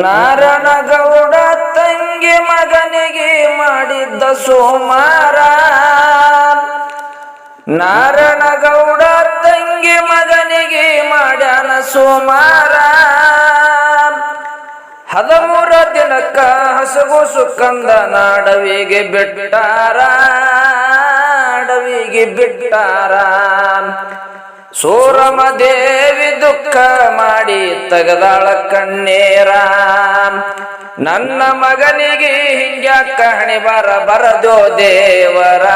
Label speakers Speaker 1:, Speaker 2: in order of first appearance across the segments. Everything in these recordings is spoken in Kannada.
Speaker 1: ನಾರಣಗೌಡ ತಂಗಿ ಮಗನಿಗೆ ಮಾಡಿದ್ದ ಸೋಮಾರ. ನಾರಣಗೌಡ ತಂಗಿ ಮಗನಿಗೆ ಮಾಡ್ಯಾನ ಸೋಮಾರ. ಹದಮೂರ ದಿನಕ್ಕ ಹಸುಗು ಸುಕ್ಕಂದ ನಾಡವಿಗೆ ಬಿಟ್ಟಾರ. ಅಡವಿಗೆ ಬಿಟ್ಟಾರ. ಸೂರಮ ದೇವಿ ದುಃಖ ಮಾಡಿ ತಗದಾಳ ಕಣ್ಣೇರ. ನನ್ನ ಮಗನಿಗೆ ಹಿಂಗ್ಯಾಕ ಕಹಣಿ ಬರ ಬರದೋ ದೇವರ.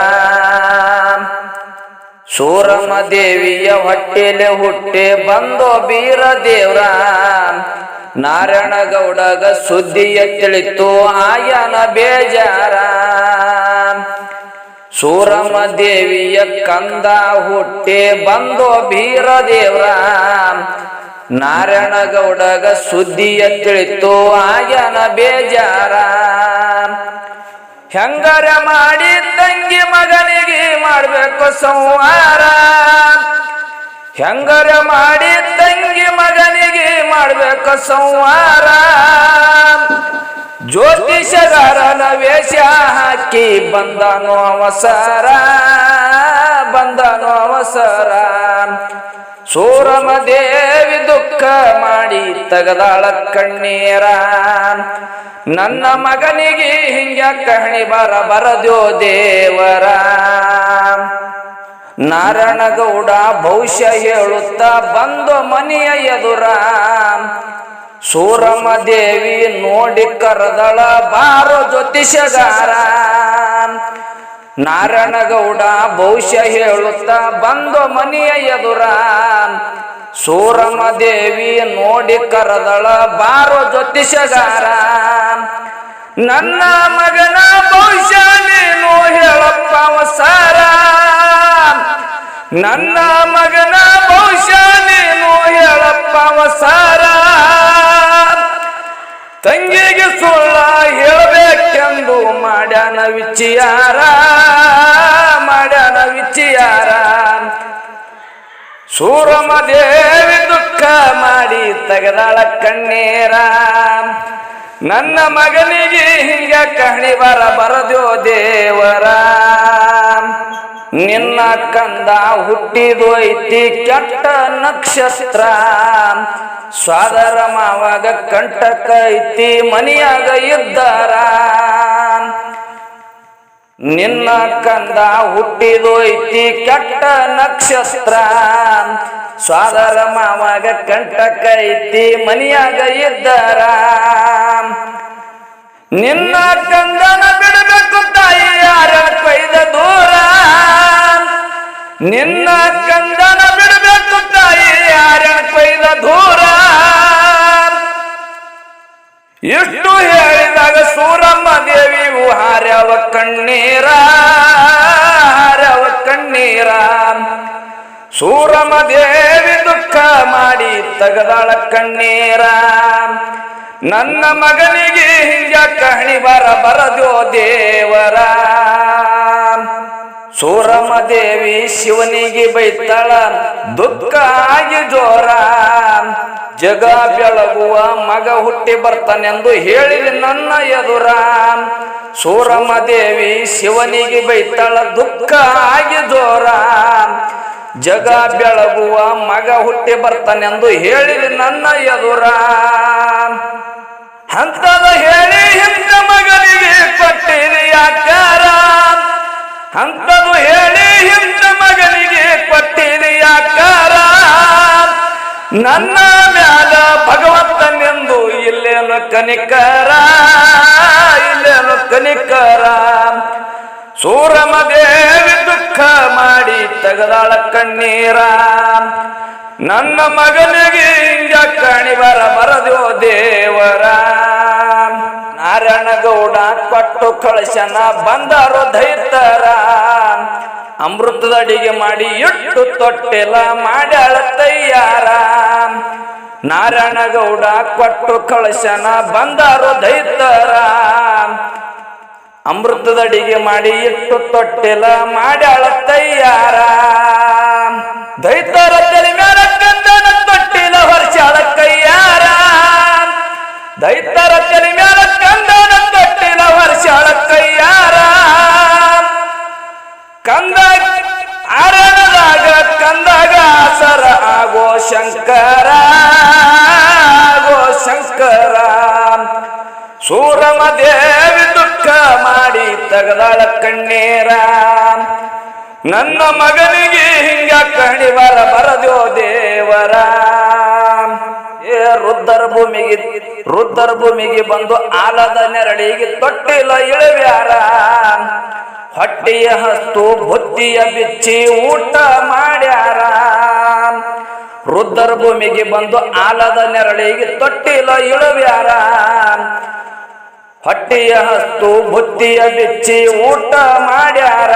Speaker 1: ಸೂರಮ ದೇವಿಯ ಹೊಟ್ಟೆಲೆ ಹುಟ್ಟೆ ಬಂದೋ ಬೀರ ದೇವ್ರ. ನಾರಾಯಣಗೌಡಗ ಸುದ್ದಿಯ ತಿಳಿತು ಆಯನ ಬೇಜಾರ. ಸೂರಮ ದೇವಿಯ ಕಂದ ಹುಟ್ಟಿ ಬಂದೋ ಬೀರ ದೇವ್ರ ನಾರಾಯಣಗೌಡಗ ಸುದ್ದಿಯ ತಿಳಿತು ಆಯನ ಬೇಜಾರ ಹೆಂಗರ ಮಾಡಿ ತಂಗಿ ಮಗನಿಗೆ ಮಾಡ್ಬೇಕು ಸಂವಾರ ಹೆಂಗರ ಮಾಡಿ ತಂಗಿ ಮಗನಿಗೆ ಮಾಡ್ಬೇಕು ಸಂವಾರ ಜ್ಯೋತಿಷಗಾರನ ವೇಷ ಹಾಕಿ ಬಂದನು ಅವಸರ ಬಂದನು ಅವಸರ. ಸೂರಮ ದೇವಿ ದುಃಖ ಮಾಡಿ ತಗದಾಳ ಕಣ್ಣೀರ. ನನ್ನ ಮಗನಿಗೆ ಹಿಂಗ ಕಹಣಿ ಬರ ಬರದ್ಯೋ ದೇವರ. ನಾರಾಯಣಗೌಡ ಭವಿಷ್ಯ ಹೇಳುತ್ತಾ ಬಂದು ಮನೆಯ ಎದುರ. ಸೂರಮ್ಮ ದೇವಿ ನೋಡಿ ಕರದಳ ಬಾರೋ ಜ್ಯೋತಿಷಗಾರ ನಾರಾಯಣಗೌಡ ಭವಿಷ್ಯ ಹೇಳುತ್ತಾ ಬಂದು ಮನೆಯ ಎದುರ. ಸೂರಮ ದೇವಿ ನೋಡಿ ಕರದಳ ಬಾರೋ ಜ್ಯೋತಿಷಗಾರ ನನ್ನ ಮಗನ ಭವಿಷ್ಯ ನೀನು ಹೇಳಪ್ಪ ಅವಸಾರ. ನನ್ನ ಮಗನ ಬಹುಶಃ ನೀನು ಹೇಳಪ್ಪ ವಸಾರ ತಂಗಿಗೆ ಸುಳ್ಳ ಹೇಳಬೇಕೆಂದು ಮಾಡ್ಯಾನ ವಿಚಿಯಾರ ಮಾಡ್ಯಾನ ವಿಚಿಯಾರ ಸೂರಮ ದೇವಿ ದುಃಖ ಮಾಡಿ ತೆಗೆದಾಳ ಕಣ್ಣೀರ. ನನ್ನ ಮಗನಿಗೆ ಹಿಂಗ ಕಹಣಿ ಬರ ಬರದೋ ದೇವರ. ನಿನ್ನ ಕಂದ ಹುಟ್ಟಿದು ಐತಿ ಕೆಟ್ಟ ನಕ್ಷತ್ರ. ಸ್ವಾದರ ಮಾವಾಗ ಕಂಟಕ ಐತಿ, ಮನಿಯಾಗ ಇದ್ದಾರ. ನಿನ್ನ ಕಂದ ಹುಟ್ಟಿದು ಐತಿ ಕೆಟ್ಟ ನಕ್ಷತ್ರ. ಸ್ವಾದರ ಮಾವಾಗ ಕಂಟಕ ಐತಿ, ಮನಿಯಾಗ ಇದ್ದಾರ. ನಿನ್ನ ಕಂದನ ನಿನ್ನ ಕಂದನ ಬಿಡಬೇಕು ತಾಯಿ ಯಾರ ಕೊಯ್ದ ದೂರ? ಇಷ್ಟು ಹೇಳಿದಾಗ ಸೂರಮ್ಮ ದೇವಿಯು ಹಾರ್ಯವ ಕಣ್ಣೀರ ಹಾರ್ಯವ ಕಣ್ಣೀರ. ಸೂರಮ್ಮ ದೇವಿ ದುಃಖ ಮಾಡಿ ತಗದಾಳ ಕಣ್ಣೀರ. ನನ್ನ ಮಗನಿಗೆ ಹಿಂಗ ಕಹಣಿ ಬರ ಬರದೋ ದೇವರ ಸೂರಮ್ಮ ದೇವಿ ಶಿವನಿಗೆ ಬೈತಾಳ, ದುಃಖ ಆಗಿ ಜೋರ, ಜಗ ಬೆಳಗುವ ಮಗ ಹುಟ್ಟಿ ಬರ್ತಾನೆಂದು ಹೇಳಿದ ನನ್ನ ಎದುರ. ಸೂರಮ್ಮ ದೇವಿ ಶಿವನಿಗೆ ಬೈತಾಳ, ದುಃಖ ಆಗಿ ಜೋರ, ಜಗ ಬೆಳಗುವ ಮಗ ಹುಟ್ಟಿ ಬರ್ತಾನೆಂದು ಹೇಳಿದ ನನ್ನ ಎದುರ. ಅಂತದ ಹೇಳಿ ಹಿಂದ ಮಗನಿಗೆ ಕೊಟ್ಟಿರಿ ನನ್ನ ಮ್ಯಾಲ ಭಗವಂತನೆಂದು ಇಲ್ಲೇನು ಕನಿಕರ ಇಲ್ಲೇನು ಕನಿಕರ. ಸೂರಮ ದೇವಿ ದುಃಖ ಮಾಡಿ ತೆಗೆದಾಳ ಕಣ್ಣೀರ. ನನ್ನ ಮಗನಿಗೆ ಹಿಂಗ ಕಣಿ ಬರ ಬರದೋ ದೇವರ. ನಾರಾಯಣಗೌಡ ಕೊಟ್ಟು ಕಳಶನ ಬಂದರು ದೈತರ ಅಮೃತದ ಅಡಿಗೆ ಮಾಡಿ ಇಟ್ಟು ತೊಟ್ಟೆಲ ಮಾಡ್ಯಾಳ ತಯ್ಯಾರ ನಾರಾಯಣಗೌಡ ಕೊಟ್ಟು ಕಳಶನ ಬಂದರು ದೈತರ ಅಮೃತದ ಅಡಿಗೆ ಮಾಡಿ ಇಟ್ಟು ತೊಟ್ಟೆಲ ಮಾಡ್ಯಾಳ ತಯ್ಯಾರ ಕಣ್ಣೀರ ನನ್ನ ಮಗನಿಗೆ ಹಿಂಗ ಕಣಿವಾರ ಬರದೋ ದೇವರ. ಏ ರುದ್ರ ಭೂಮಿಗೆ ರುದ್ರ ಭೂಮಿಗೆ ಬಂದು ಆಲದ ನೆರಳಿಗೆ ತೊಟ್ಟಿಲ ಇಳವ್ಯಾರ. ಹೊಟ್ಟೆಯ ಹಸ್ತು, ಬುದ್ಧಿಯ ಬಿಚ್ಚಿ ಊಟ ಮಾಡ್ಯಾರ. ರುದ್ರ ಭೂಮಿಗೆ ಬಂದು ಆಲದ ನೆರಳಿಗೆ ತೊಟ್ಟಿಲ ಇಳವ್ಯಾರ. ಹೊಟ್ಟೆಯ ಹಸ್ತು ಬುತ್ತಿಯ ಬಿಚ್ಚಿ ಊಟ ಮಾಡ್ಯಾರ.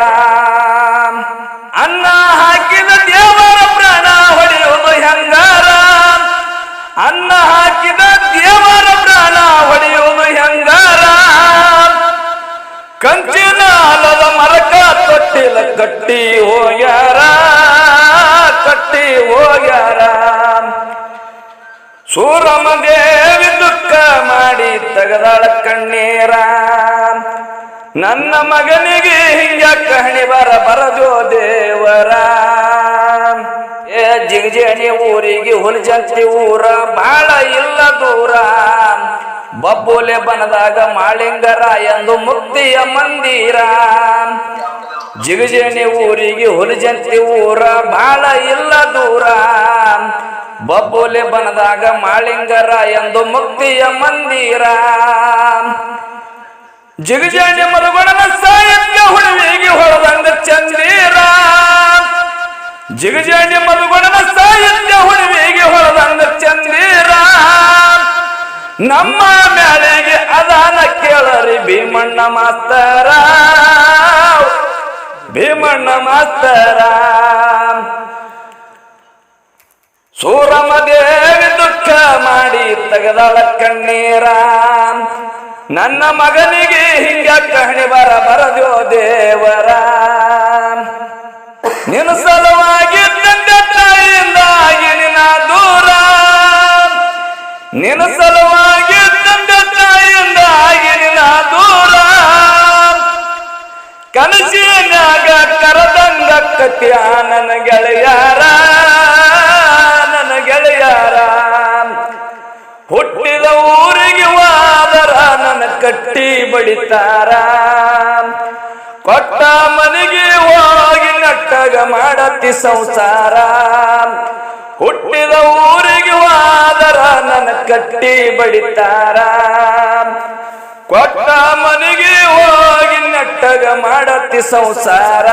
Speaker 1: ಅನ್ನ ಹಾಕಿದ ದೇವರ ಪ್ರಾಣ ಹೊಡೆಯುವುದು ಹೆಂಗಾರ? ಅನ್ನ ಹಾಕಿದ ದೇವರ ಪ್ರಾಣ ಹೊಡೆಯುವುದು ಹೆಂಗಾರ? ಕಂಚಿನ ಅಲದ ಮರಕ ತೊಟ್ಟಿಲ ಕಟ್ಟಿ ಹೋಗ್ಯಾರ ಕಟ್ಟಿ ಹೋಗ್ಯಾರ. ಸೂರಮ ದೇವಿ ದುಃಖ ಮಾಡಿ ತಗದಾಳ ಕಣ್ಣೀರ. ನನ್ನ ಮಗನಿಗೆ ಹಿಂಗ ಕಹಣಿ ಬರ ಬರದೋ ದೇವರ. ಏ ಜಿಗಜೇಣಿ ಊರಿಗೆ ಹುಲ್ಜಂತಿ ಊರ, ಬಾಳ ಇಲ್ಲ ದೂರ. ಬಬ್ಬುಲೆ ಬನದಾಗ ಮಾಳಿಂಗರ ಎಂದು ಮುಕ್ತಿಯ ಮಂದಿರ. ಜಿಗಜೇಣಿ ಊರಿಗೆ ಹುಲಿಜಂತಿ ಊರ, ಬಾಳ ಇಲ್ಲ ದೂರ. ಬಬ್ಬುಲೆ ಬನದಾಗ ಮಾಳಿಂಗರ ಎಂದು ಮುಕ್ತಿಯ ಮಂದಿರ. ಜಿಗಜಾಜ ಮರುಗಣನ ಸಾಯಕ್ಕೆ ಹುಡುವಿಗೆ ಹೊರದಂಗ ಚಂದೀರ. ಜಿಗಜಾಜ ಮರುಗಣನ ಸಾಯಕ್ಕೆ ಹುಡುವಿಗೆ ಹೊರದಂಗ ಚಂದೀರ. ನಮ್ಮ ಮ್ಯಾಲೆಗೆ ಅದಾನ ಕೇಳರಿ ಭೀಮಣ್ಣ ಮಾಸ್ತರ. ಭೀಮಣ್ಣ ಮಾಸ್ತರ. ಸೂರಮ ದೇವಿ ದುಃಖ ಮಾಡಿ ತೆಗೆದಾಳ ಕಣ್ಣೀರ. ನನ್ನ ಮಗನಿಗೆ ಹಿಂಗ ಕಹಣಿ ಬರ ಬರದ್ಯೋ ದೇವರ. ನಿನ್ನ ಸಲುವಾಗಿ ತಂದೆ ತಾಯಿಯಿಂದಾಗಿ ನಿನ್ನ ದೂರ. ನಿನ್ನ ಸಲುವಾಗಿ ತಂದೆ ತಾಯಿಯಿಂದಾಗಿ ನಿನ್ನ ದೂರ. ಕನಸಿನಾಗ ಕರದಂಗ ಕತ್ಯ ನನ್ನ ಗೆಳೆಯಾರ ಕಟ್ಟಿ ಬಡಿತಾರ. ಕೊಟ್ಟ ಮನೆಗೆ ಹೋಗಿ ನಟ್ಟಗ ಮಾಡತಿ ಸಂಸಾರ. ಹುಟ್ಟಿದ ಊರಿಗೆ ಹೋದರ ನನ್ನ ಕಟ್ಟಿ ಬಡಿತಾರ. ಕೊಟ್ಟ ಮನೆಗೆ ಹೋಗಿ ನಟ್ಟಗ ಮಾಡತಿ ಸಂಸಾರ.